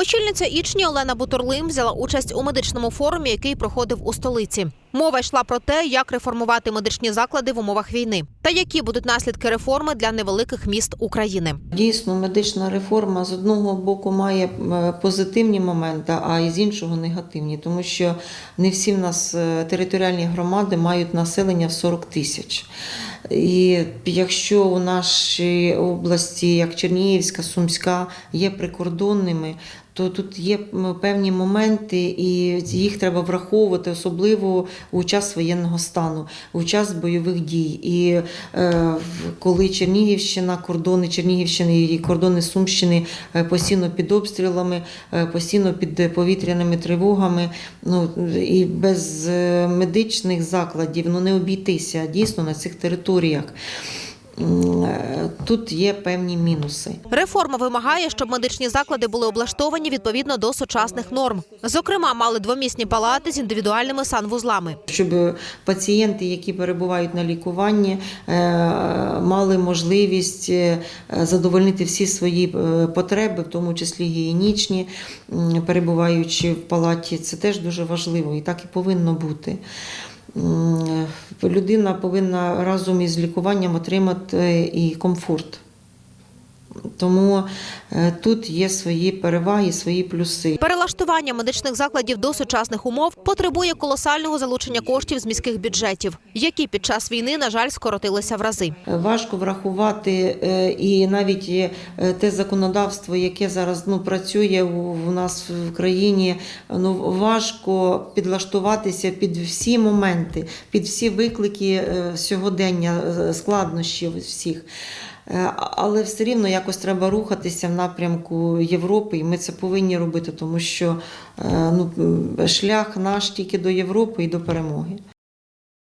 Очільниця Ічні Олена Бутурлим взяла участь у медичному форумі, який проходив у столиці. Мова йшла про те, як реформувати медичні заклади в умовах війни та які будуть наслідки реформи для невеликих міст України. Дійсно, медична реформа з одного боку має е, позитивні моменти, а із іншого негативні, тому що не всі в нас е, територіальні громади мають населення в 40 тисяч. І якщо у нашій області, як Чернігівська, Сумська, є прикордонними, то тут є певні моменти, і їх треба враховувати, особливо у час воєнного стану, у час бойових дій. І е, коли Чернігівщина, кордони Чернігівщини і кордони Сумщини е, постійно під обстрілами, е, постійно під повітряними тривогами, ну і без е, медичних закладів ну не обійтися дійсно на цих територіях. Е, Тут є певні мінуси. Реформа вимагає, щоб медичні заклади були облаштовані відповідно до сучасних норм. Зокрема, мали двомісні палати з індивідуальними санвузлами. щоб пацієнти, які перебувають на лікуванні, е, мали можливість е, задовольнити всі свої потреби, в тому числі гігієнічні, перебуваючи в палаті. Це теж дуже важливо і так і повинно бути. Людина повинна разом із лікуванням отримати і комфорт. Тому е, тут є свої переваги, свої плюси. Перелаштування медичних закладів до сучасних умов потребує колосального залучення коштів з міських бюджетів, які під час війни, на жаль, скоротилися в рази. Важко врахувати е, і навіть е, те законодавство, яке зараз ну, працює у нас в країні, ну важко підлаштуватися під всі моменти, під всі виклики е, сьогодення, е, складнощів всіх. Е, Але все рівно якось треба рухатися в напрямку Європи, і ми це повинні робити, тому що е, ну, шлях наш тільки до Європи і до перемоги.